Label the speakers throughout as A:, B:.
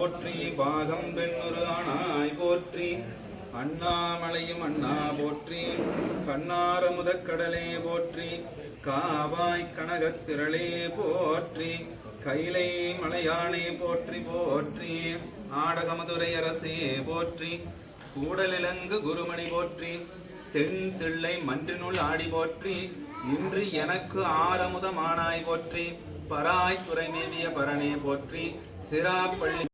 A: போற்றி பாகம் பெண்ணுரு ஆனாய் போற்றி. அண்ணாமலையும் அண்ணா போற்றி. கண்ணார முதற்கடலே போற்றி. காவாய் கனகத்திரளே போற்றி. கைலை மலையானே போற்றி போற்றி. ஆடகமதுரை அரசே போற்றி. கூடலிலங்கு குருமணி போற்றி. தென் தில்லை மன்றினுள் ஆடி போற்றி. இன்று எனக்கு ஆரமுதமானாய் போற்றி. பராய் துறை மேவிய பரணே போற்றி. சிராப்பள்ளி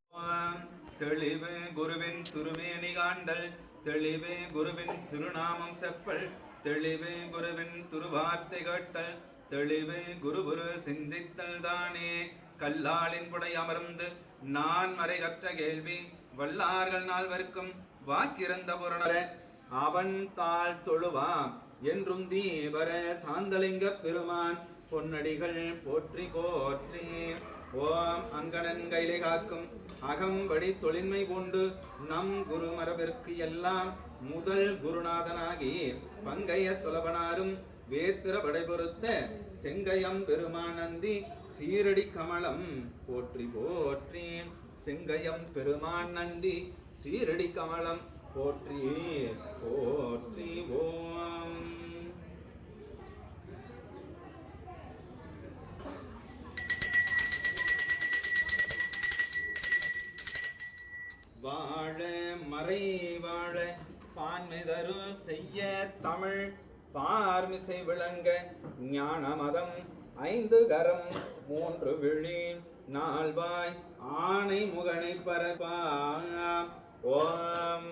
A: தெளிவு குருவின் திருமேனி காண்டல் தெளிவு குருவின் திருநாமம் செப்பல் தெளிவு குருவின் திருவார்த்தை கேட்டல் தெளிவு குருகுரு சிந்தித்தல் தானே. கல்லாளின் புடை அமர்ந்து நான் மறை கற்ற கேள்வி வல்லார்கள் நால்வர்க்கும் வாக்கிறந்த புரணர அவன் தாழ் தொழுவாம் என்றும் தீவர சாந்தலிங்க பெருமான் பொன்னடிகள் போற்றி போற்றி. ஓம் அங்கணன் கைலை காக்கும் அகம்படி தொழின்மை கொண்டு நம் குரு மரபிற்கு எல்லாம் முதல் குருநாதனாகி பங்கைய துலபனாரும் வேத்திர படை பொருத்த செங்கயம் பெருமானந்தி சீரடி கமலம் போற்றி போற்றி. செங்கையம் பெருமான் நந்தி சீரடி கமலம் போற்றி போற்றி. மறை வாழ பான்மிதரு செய்ய தமிழ் பார்மிசை விளங்க ஞான மதம் ஐந்து கரம் மூன்று விழி நால்வாய் ஆணை முகனை பரப்பாம். ஓம்.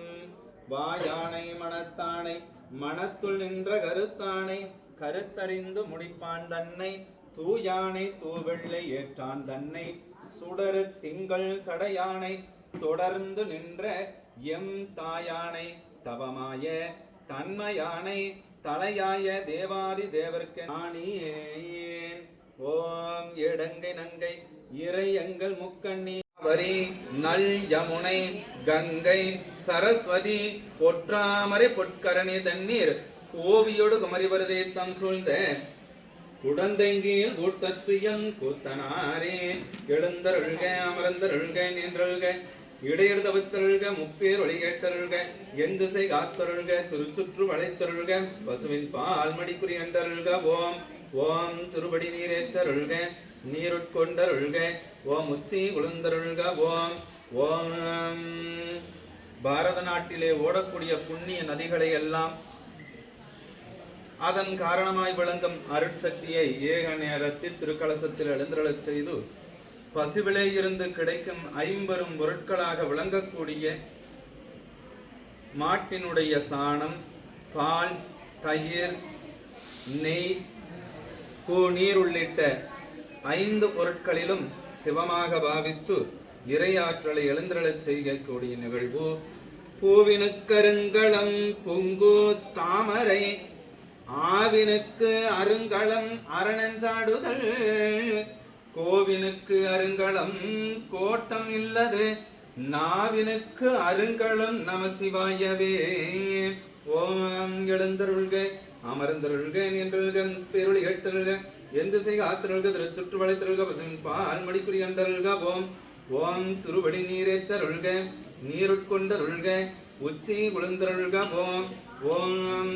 A: வாயானை மனத்தானை மனத்துள் நின்ற கருத்தானை கருத்தறிந்து முடிப்பான் தன்னை தூயானை தூவெள்ளை ஏற்றான் தன்னை சுடரு திங்கள் சடையானை தொடர்ந்து நின்ற எம் தாயானை தவமாய தன்மையானை தலையாய தேவாதி தேவர்க்கு நாணியேன் ஓம் எடங்கை நங்கை இறை எங்கள் முக்கண்ணி. வரி நல் யமுனை கங்கை சரஸ்வதி பொற்றாமரை பொற்கரணி தண்ணீர். ஓவியொடு குமரி வருதே தம் சூழ்ந்த குடந்தெங்கில் கூட்டத்துயம் கூத்தனாரே. எழுந்தருள்க அமர்ந்தருள்க நின்றருள்க தவித்தருள்க முப்பேர் ஒளி கேட்டருள்க என் திசை காத்தருள்க திருச்சுற்று வளைத்தருள்க பசுவின் பால் மடிக்குறி அண்டருள்க ஓம் ஓம் திருபடி நீரேற்றருள்க நீருட்கொண்டருள்க ஓம் உச்சி உளுந்தருள்க ஓம் ஓம். பாரத நாட்டிலே ஓடக்கூடிய புண்ணிய நதிகளை எல்லாம் அதன் காரணமாய் விளங்கும் அருட்சக்தியை ஏக நேரத்தில் திருக்கலசத்தில் எழுந்தருளச் செய்து பசுவிலே இருந்து கிடைக்கும் ஐம்பெரும் பொருட்களாக விளங்கக்கூடிய மாட்டினுடைய சாணம் பால் தயிர் நெய் நீர் உள்ளிட்ட ஐந்து பொருட்களிலும் சிவமாக பாவித்து இறையாற்றலை எழுந்தருளச் செய்யக்கூடிய நிகழ்வு. பூவினுக்கருங்களம் பொங்கு தாமரை ஆவினுக்கு அருங்களம் அரணஞ்சாடுதல் கோவினுக்கு அருங்களம் கோட்டம் இல்லது. நாவினுக்கு அருங்களம் நம சிவாயவே ஓம் எழுந்தருள்க அமர்ந்தருள்க நின்றல்க பெருளி எட்டருள்க எந்த செய்க ஆத்தருள்க திருச்சுற்று வளைத்தருள்க பசுவின் பால் மடிக்குறி அண்டருள்க ஓம். ஓம் திருவடி நீரேத்தருள்க நீருட்கொண்டருள்க உச்சி குளிர்ந்தருள்க ஓம். ஓம்.